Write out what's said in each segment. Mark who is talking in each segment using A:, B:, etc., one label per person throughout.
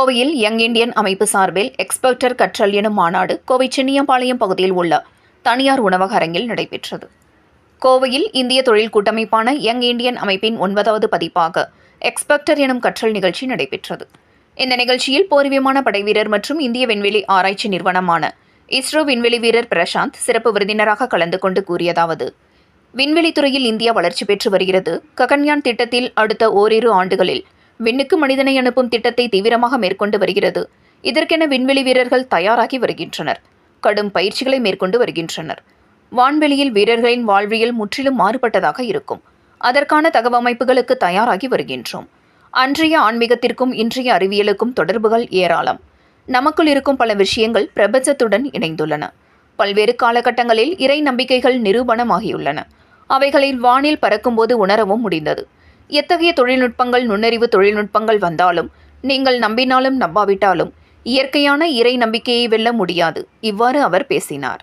A: கோவையில் young Indian அமைப்பு சார்பில் எக்ஸ்பர்டர் கற்றல் எனும் மாநாடு கோவை சென்னியம்பாளையம் பகுதியில் உள்ள தனியார் உணவக அரங்கில் நடைபெற்றது. கோவையில் இந்திய தொழில் கூட்டமைப்பான யங் இந்தியன் அமைப்பின் ஒன்பதாவது பதிப்பாக எக்ஸ்பெக்டர் எனும் கற்றல் நிகழ்ச்சி நடைபெற்றது. இந்த நிகழ்ச்சியில் போர் விமான படைவீரர் மற்றும் இந்திய விண்வெளி ஆராய்ச்சி நிறுவனமான இஸ்ரோ விண்வெளி வீரர் பிரசாந்த் சிறப்பு விருந்தினராக கலந்து கொண்டு கூறியதாவது விண்வெளித்துறையில் இந்தியா வளர்ச்சி பெற்று வருகிறது. ககன்யான் திட்டத்தில் அடுத்த ஓரிரு ஆண்டுகளில் விண்ணுக்கு மனிதனை அனுப்பும் திட்டத்தை தீவிரமாக மேற்கொண்டு வருகிறது. இதற்கென விண்வெளி வீரர்கள் தயாராகி வருகின்றனர். கடும் பயிற்சிகளை மேற்கொண்டு வருகின்றனர். வான்வெளியில் வீரர்களின் வாழ்வியல் முற்றிலும் மாறுபட்டதாக இருக்கும். அதற்கான தகவமைப்புகளுக்கு தயாராகி வருகின்றோம். அன்றைய ஆன்மீகத்திற்கும் இன்றைய அறிவியலுக்கும் தொடர்புகள் ஏராளம். நமக்குள் இருக்கும் பல விஷயங்கள் பிரபஞ்சத்துடன் இணைந்துள்ளன. பல்வேறு காலகட்டங்களில் இறை நம்பிக்கைகள் நிரூபணமாகியுள்ளன. அவைகளில் வானில் பறக்கும்போது உணரவும் முடிந்தது. எத்தகைய தொழில்நுட்பங்கள் நுண்ணறிவு தொழில்நுட்பங்கள் வந்தாலும் நீங்கள் நம்பினாலும் நம்பாவிட்டாலும் இயற்கையான இறை நம்பிக்கையை வெல்ல முடியாது. இவ்வாறு அவர் பேசினார்.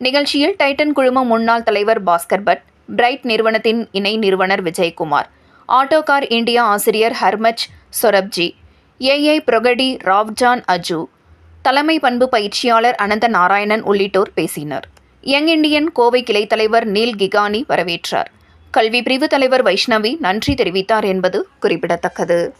A: நிகழ்ச்சியில் டைட்டன் குழும முன்னாள் தலைவர் பாஸ்கர் பட் பிரைட் நிறுவனத்தின் இணை நிறுவனர் விஜயகுமார் ஆட்டோகார் இந்தியா ஆசிரியர் ஹர்மச் சொரப்ஜி ஏஐ புரொகடி ராவ்ஜான் அஜு தலைமை பண்பு பயிற்சியாளர் அனந்த நாராயணன் உள்ளிட்டோர் பேசினர். யங் இண்டியன் கோவை கிளை தலைவர் நீல் கிகானி வரவேற்றார். கல்வி பிரிவு தலைவர் வைஷ்ணவி நன்றி தெரிவித்தார் என்பது குறிப்பிடத்தக்கது.